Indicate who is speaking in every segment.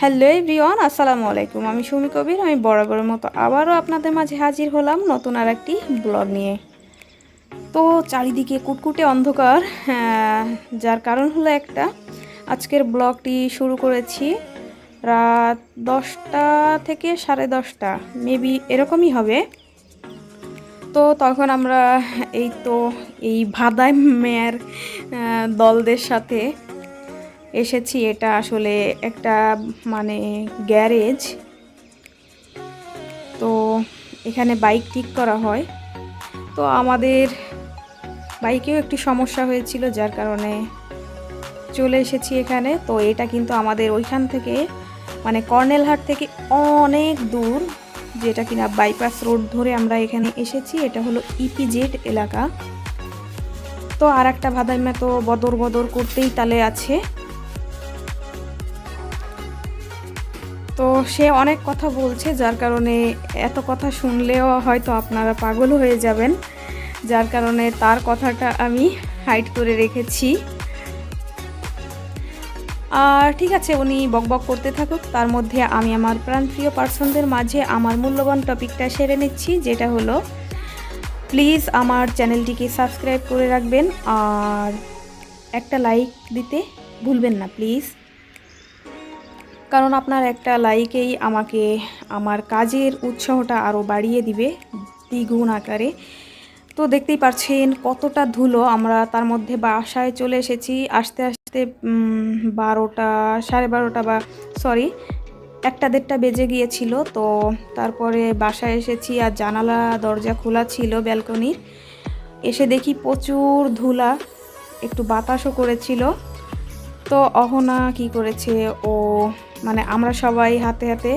Speaker 1: Hello everyone, আসসালামু আলাইকুম। আমি সুমি কবির, আমি বরাবরের মতো আবারও আপনাদের মাঝে হাজির হলাম নতুন আর একটি ব্লগ নিয়ে। তো চারিদিকে কুটকুটে অন্ধকার যার কারণ হলো একটা। আজকের ব্লগটি শুরু করেছি রাত দশটা থেকে সাড়ে দশটা, মেবি এরকমই হবে। তো তখন আমরা এই তো এই ভাদাই মেয়ের দলদের সাথে এসেছি, এটা আসলে একটা মানে গ্যারেজ। তো এখানে বাইক ঠিক করা হয়। তো আমাদের বাইকেও একটু সমস্যা হয়েছিল, যার কারণে চলে এসেছি এখানে। তো এটা কিন্তু আমাদের ওইখান থেকে মানে কর্নেলহাট থেকে অনেক দূর, যেটা কিনা বাইপাস রোড ধরে আমরা এখানে এসেছি। এটা হলো ইপিজেড এলাকা। তো আর একটা ভাদাইমা তো বদর বদর করতেই তালে আছে। তো সে অনেক কথা বলছে, যার কারণে এত কথা শুনলেও হয়তো আপনারা পাগল হয়ে যাবেন। যার কারণে তার কথাটা আমি হাইড করে রেখেছি। আর ঠিক আছে, উনি বকবক করতে থাকুক। তার মধ্যে আমি আমার প্রাণপ্রিয় পার্সনদের মাঝে আমার মূল্যবান টপিকটা সেরে নিচ্ছি, যেটা হলো প্লিজ আমার চ্যানেলটিকে সাবস্ক্রাইব করে রাখবেন, আর একটা লাইক দিতে ভুলবেন না প্লিজ কারণ আপনার একটা লাইকেই আমাকে, আমার কাজের উৎসাহটা আরও বাড়িয়ে দিবে দ্বিগুণ আকারে। তো দেখতেই পাচ্ছেন কতটা ধুলো আমরা তার মধ্যে বাসায় চলে এসেছি। আস্তে আস্তে বারোটা, সাড়ে বারোটা বা সরি একটা দেড়টা বেজে গিয়েছিল। তো তারপরে বাসায় এসেছি আর জানালা, দরজা খোলা ছিল ব্যালকনির। এসে দেখি প্রচুর ধুলা, একটু বাতাসও করেছিল। তো অহনা কি করেছে? ও মানে আমরা সবাই হাতে হাতে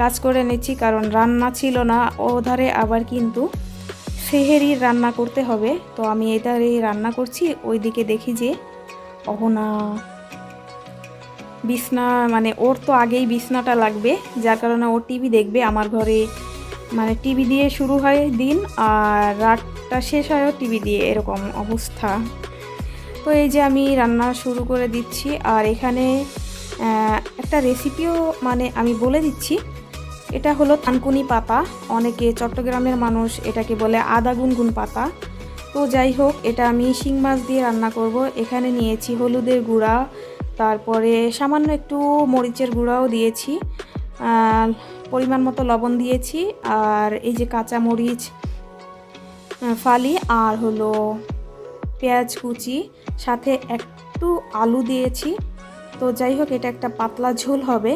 Speaker 1: কাজ করে নিচ্ছি, কারণ রান্না ছিল না। ও ধারে আবার কিন্তু সেহেরির রান্না করতে হবে। তো আমি এই ধারে রান্না করছি। ওইদিকে দেখি যে অহনা বিছনা মানে ওর তো আগেই বিছনাটা লাগবে, যার কারণে ও টিভি দেখবে। আমার ঘরে মানে টিভি দিয়ে শুরু হয় দিন, আর রাতটা শেষ হয়ও টিভি দিয়ে, এরকম অবস্থা। তো এই যে আমি রান্না শুরু করে দিচ্ছি, আর এখানে একটা রেসিপিও মানে আমি বলে দিচ্ছি। এটা হলো থানকুনি পাতা। অনেকে চট্টগ্রামের মানুষ এটাকে বলে আদা গুনগুন পাতা। তো যাই হোক, এটা আমি শিং মাছ দিয়ে রান্না করব। এখানে নিয়েছি হলুদের গুঁড়া, তারপরে সামান্য একটু মরিচের গুঁড়াও দিয়েছি। পরিমাণ মতো লবণ দিয়েছি। আর এই যে কাঁচা মরিচ ফালি আর হলো পেঁয়াজ কুচি, সাথে একটু আলু দিয়েছি। তো যাই হোক এটা একটা পাতলা ঝোল হবে।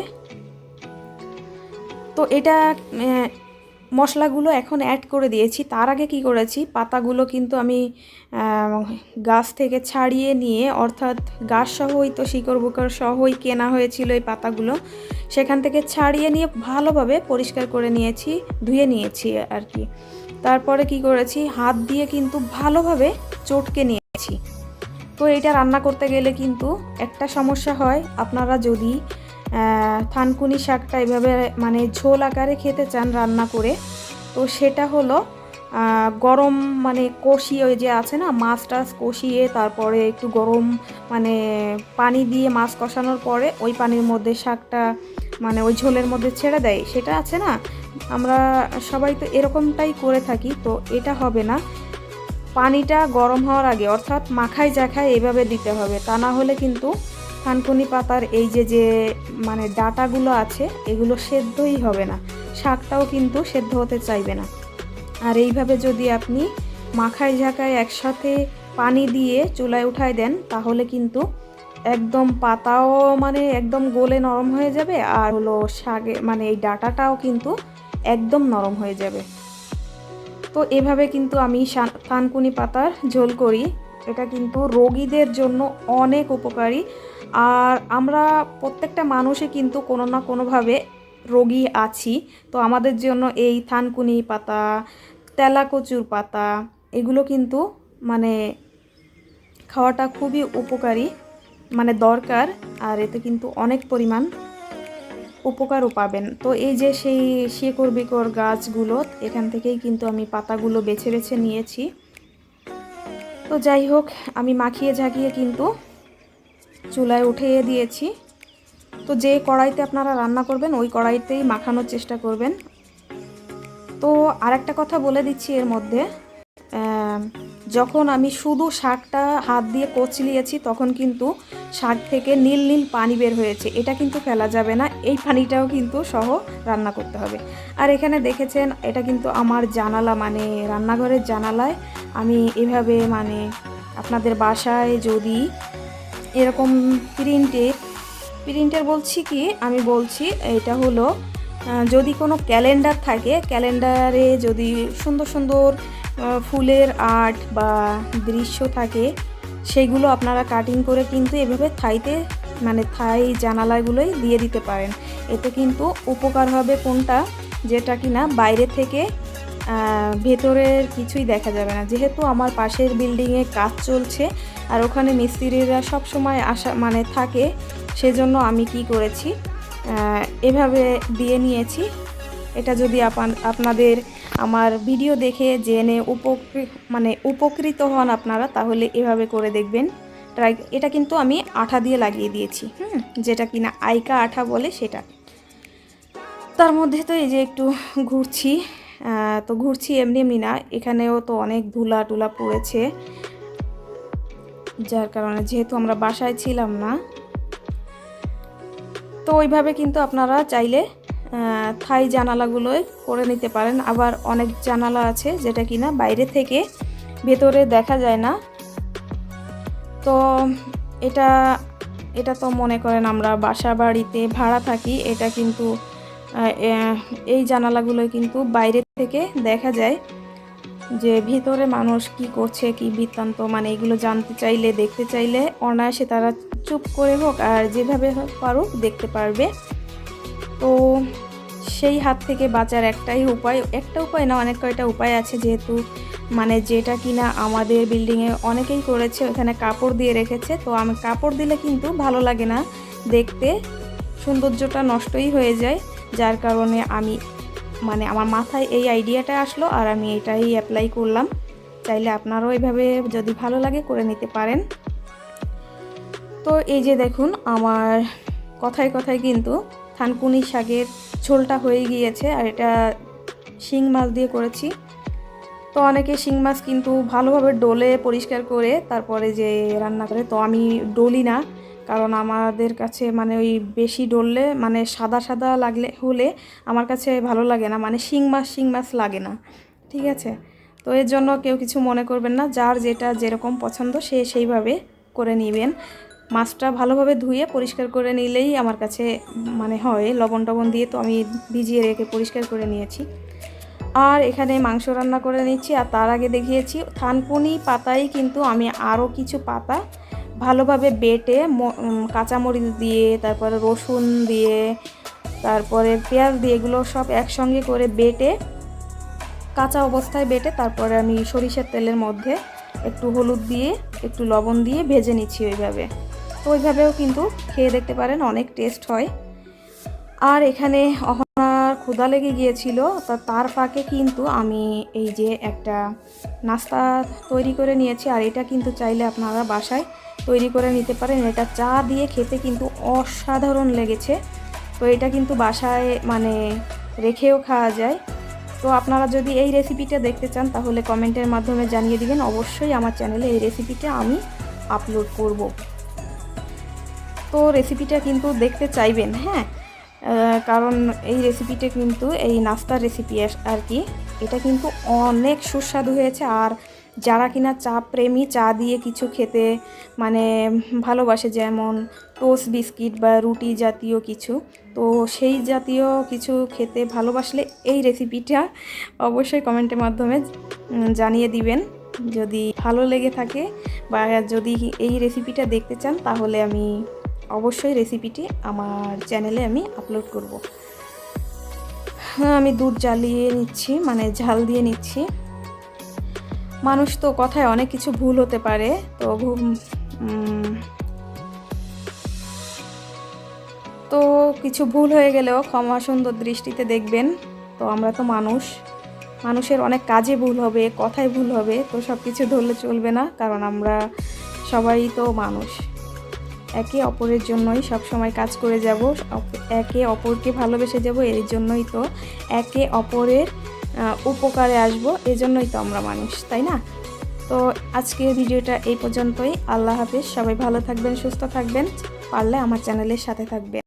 Speaker 1: তো এটা মশলাগুলো এখন অ্যাড করে দিয়েছি। তার আগে কি করেছি, পাতাগুলো কিন্তু আমি গাছ থেকে ছাড়িয়ে নিয়ে, অর্থাৎ গাছ সহই তো শিকড় বুকড় সহই কেনা হয়েছিল এই পাতাগুলো, সেখান থেকে ছাড়িয়ে নিয়ে ভালোভাবে পরিষ্কার করে নিয়েছি, ধুয়ে নিয়েছি আর কি। তারপরে কি করেছি, হাত দিয়ে কিন্তু ভালোভাবে চটকে নিয়েছি। তো এটা রান্না করতে গেলে কিন্তু একটা সমস্যা হয়। আপনারা যদি থানকুনি শাকটা এভাবে মানে ঝোল আকারে খেতে চান রান্না করে, তো সেটা হলো গরম মানে কষিয়ে ওই যে আছে না, মাছ টাছ কষিয়ে তারপরে একটু গরম মানে পানি দিয়ে মাছ কষানোর পরে ওই পানির মধ্যে শাকটা মানে ওই ঝোলের মধ্যে ছেড়ে দেয়। সেটা আছে না? আমরা সবাই তো এরকমটাই করে থাকি, তো এটা হবে না। পানিটা গরম হওয়ার আগে, অর্থাৎ মাখাই জাখায় এভাবে দিতে হবে। তা না হলে কিন্তু থানকুনি পাতার এই যে যে মানে ডাটাগুলো আছে, এগুলো সেদ্ধই হবে না। শাকটাও কিন্তু সেদ্ধ হতে চাইবে না। আর এইভাবে যদি আপনি মাখাই ঝাঁকায় একসাথে পানি দিয়ে চুলায় উঠায় দেন, তাহলে কিন্তু একদম পাতাও মানে একদম গোলে নরম হয়ে যাবে, আর হলো শাকে মানে এই ডাটাটাও কিন্তু একদম নরম হয়ে যাবে। তো এভাবে কিন্তু আমি থানকুনি পাতার ঝোল করি। এটা কিন্তু রোগীদের জন্য অনেক উপকারী। আর আমরা প্রত্যেকটা মানুষই কিন্তু কোনো না কোনোভাবে রোগী আছি। তো আমাদের জন্য এই থানকুনি পাতা, তেলাকচুর পাতা, এগুলো কিন্তু মানে খাওয়াটা খুবই উপকারী মানে দরকার। আর এতে কিন্তু অনেক পরিমাণ উপকারও পাবেন। তো এই যে সেই শেকড় বিকড় গাছগুলো, এখান থেকেই কিন্তু আমি পাতাগুলো বেছে বেছে নিয়েছি। তো যাই হোক, আমি মাখিয়ে ঝাঁকিয়ে কিন্তু চুলায় উঠিয়ে দিয়েছি। তো যে কড়াইতে আপনারা রান্না করবেন, ওই কড়াইতেই মাখানোর চেষ্টা করবেন। তো আরেকটা কথা বলে দিচ্ছি এর মধ্যে। যখন আমি শুধু শাকটা হাত দিয়ে কচলিয়েছি, তখন কিন্তু শাক থেকে নীল নীল পানি বের হয়েছে। এটা কিন্তু ফেলা যাবে না, এই পানিটাও কিন্তু সহ রান্না করতে হবে। আর এখানে দেখেছেন, এটা কিন্তু আমার জানালা মানে রান্নাঘরের জানালায় আমি এভাবে মানে আপনাদের বাসায় যদি এরকম প্রিন্টের প্রিন্টের বলছি কি, আমি বলছি এটা হলো যদি কোনো ক্যালেন্ডার থাকে, ক্যালেন্ডারে যদি সুন্দর সুন্দর ফুলের আর্ট বা দৃশ্য থাকে সেইগুলো আপনারা কাটিং করে কিন্তু এভাবে থাইতে মানে থাই জানালাগুলোই দিয়ে দিতে পারেন। এতে কিন্তু উপকার হবে কোনটা? যেটা কিনা বাইরে থেকে ভেতরের কিছুই দেখা যাবে না। যেহেতু আমার পাশের বিল্ডিংয়ে কাজ চলছে, আর ওখানে মিস্ত্রিরা সব সময় আসা মানে থাকে, সেজন্য আমি কি করেছি? এভাবে দিয়ে নিয়েছি। এটা যদি আপান- আপনাদের আমার ভিডিও দেখে জেনে উপকৃত মানে উপকৃত হন আপনারা, তাহলে এভাবে করে দেখবেন। ট্রাই, এটা কিন্তু আমি আঠা দিয়ে লাগিয়ে দিয়েছি, হুম? যেটা কিনা আইকা আঠা বলে সেটা। তার মধ্যে তো এই যে একটু ঘুরছি তো ঘুরছি এমনি এমনি না, এখানেও তো অনেক ধুলা টুলা পড়েছে। যার কারণে যেহেতু আমরা বাসায় ছিলাম না, তো ওইভাবে কিন্তু আপনারা চাইলে থাই জানালাগুলোই করে নিতে পারেন। আবার অনেক জানালা আছে যেটা কিনা বাইরে থেকে ভেতরে দেখা যায় না। তো এটা এটা তো মনে করেন আমরা বাসা বাড়িতে ভাড়া থাকি, এটা কিন্তু এই জানালাগুলোই কিন্তু বাইরে থেকে দেখা যায় যে ভিতরে মানুষ কি করছে, কি বৃত্তান্ত মানে এগুলো জানতে চাইলে, দেখতে চাইলে অনায়াসে তারা চুপ করে হোক আর যেভাবে হোক পারুক দেখতে পারবে। তো সেই হাত থেকে বাঁচার একটাই উপায়, একটা উপায় না, অনেক কয়টা উপায় আছে যেহেতু মানে যেটা কিনা আমাদের বিল্ডিংয়ে অনেকেই করেছে, ওখানে কাপড় দিয়ে রেখেছে, তো আমি কাপড় দিলে কিন্তু ভালো লাগে না দেখতে, সৌন্দর্যটা নষ্টই হয়ে যায়, যার কারণে আমি মানে আমার মাথায় এই আইডিয়াটা আসলো আর আমি এটাই অ্যাপ্লাই করলাম। চাইলে আপনারাও এভাবে যদি ভালো লাগে করে নিতে পারেন। তো এই যে দেখুন, আমার কথায় কথায় কিন্তু থানকুনি শাকের ঝোলটা হয়ে গিয়েছে আর এটা শিং মাছ দিয়ে করেছি। তো অনেকে শিং মাছ কিন্তু ভালোভাবে ডোলে পরিষ্কার করে তারপরে যে রান্না করে, তো আমি ডলি না। কারণ আমাদের কাছে মানে ওই বেশি ডললে মানে সাদা সাদা লাগলে, হলে আমার কাছে ভালো লাগে না। মানে শিং মাছ শিং মাছ লাগে না। ঠিক আছে? তো এর জন্য কেউ কিছু মনে করবেন না। যার যেটা যেরকম পছন্দ সে সেইভাবে করে নেবেন। মাছটা ভালোভাবে ধুয়ে পরিষ্কার করে নিলেই আমার কাছে মানে হয়, লবণ টবণ দিয়ে তো আমি ভিজিয়ে রেখে পরিষ্কার করে নিয়েছি। আর এখানে মাংস রান্না করে নিচ্ছি, আর তার আগে দেখিয়েছি, থানকুনি পাতায় কিন্তু আমি আরও কিছু পাতা ভালোভাবে বেটে কাঁচামরিচ দিয়ে, তারপরে রসুন দিয়ে, তারপরে পেঁয়াজ দিয়ে এগুলো সব একসঙ্গে করে বেটে, কাঁচা অবস্থায় বেটে, তারপরে আমি সরিষার তেলের মধ্যে একটু হলুদ দিয়ে, একটু লবণ দিয়ে ভেজে নিচ্ছি ওইভাবে। তো ওইভাবেও কিন্তু খেয়ে দেখতে পারেন, অনেক টেস্ট হয়। আর এখানে অহনার ক্ষুধা লেগে গিয়েছিল, তা তার ফাঁকে কিন্তু আমি এই যে একটা নাস্তা তৈরি করে নিয়েছি, আর এটা কিন্তু চাইলে আপনারা বাসায় তৈরি করে নিতে পারেন। এটা চা দিয়ে খেতে কিন্তু অসাধারণ লেগেছে। তো এটা কিন্তু বাসায় মানে রেখেও খাওয়া যায়। তো আপনারা যদি এই রেসিপিটা দেখতে চান, তাহলে কমেন্টের মাধ্যমে জানিয়ে দিবেন। অবশ্যই আমার চ্যানেলে এই রেসিপিটা আমি আপলোড করব। তো রেসিপিটা কিন্তু দেখতে চাইবেন হ্যাঁ? কারণ এই রেসিপিটা কিন্তু, এই নাস্তার রেসিপি আর কি এটা কিন্তু অনেক সুস্বাদু হয়েছে। আর যারা কিনা চা প্রেমী, চা দিয়ে কিছু খেতে মানে ভালোবাসে, যেমন টোস্ট বিস্কিট বা রুটি জাতীয় কিছু, তো সেই জাতীয় কিছু খেতে ভালোবাসলে এই রেসিপিটা অবশ্যই কমেন্টের মাধ্যমে জানিয়ে দিবেন। যদি ভালো লেগে থাকে বা যদি এই রেসিপিটা দেখতে চান, তাহলে আমি অবশ্যই রেসিপিটি আমার চ্যানেলে আমি আপলোড করব। হ্যাঁ আমি দুধ জ্বালিয়ে নিচ্ছি মানে ঝাল দিয়ে নিচ্ছি। মানুষ তো কথায় অনেক কিছু ভুল হতে পারে, তো তো কিছু ভুল হয়ে গেলেও ক্ষমা সুন্দর দৃষ্টিতে দেখবেন। তো আমরা তো মানুষ, মানুষের অনেক কাজে ভুল হবে, কথায় ভুল হবে, তো সব কিছু ধরলে চলবে না, কারণ আমরা সবাই তো মানুষ। একে অপরের জন্যই সব সময় কাজ করে যাব একে অপরকে ভালোবেসে যাব, এর জন্যই তো একে অপরের উপকারে আসব এজন্যই তো আমরা মানুষ, তাই না? তো আজকের ভিডিওটা এই পর্যন্তই। আল্লাহ হাফিজ। সবাই ভালো থাকবেন, সুস্থ থাকবেন। পারলে আমার চ্যানেলের সাথে থাকবেন।